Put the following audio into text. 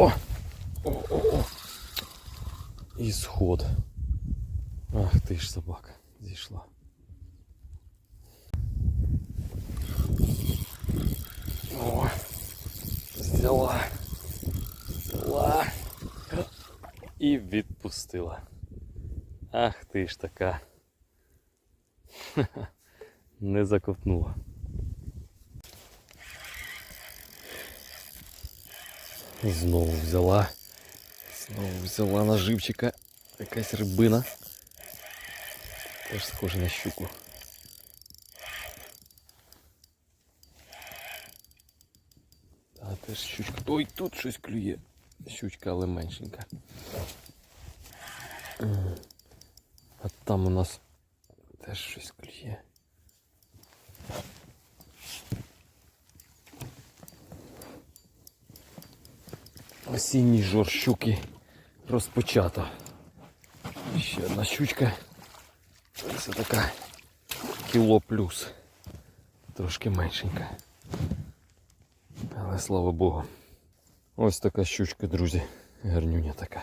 О! О, о, о. І. Ах ти ж собака, зійшла. О, взяла. Взяла. І відпустила. Ах ти ж така. Не закопнула. Знову взяла. Знову взяла наживчика. Якась рибина. Теж схоже на щуку. Та теж щучка. Ой, тут щось клює. Щучка, але меншенька. А там у нас теж щось клює. Осінній жор щуки розпочато. Ще одна щучка. Це така кіло плюс. Трошки меншенька. Але слава Богу. Ось така щучка, друзі. Гарнюня така.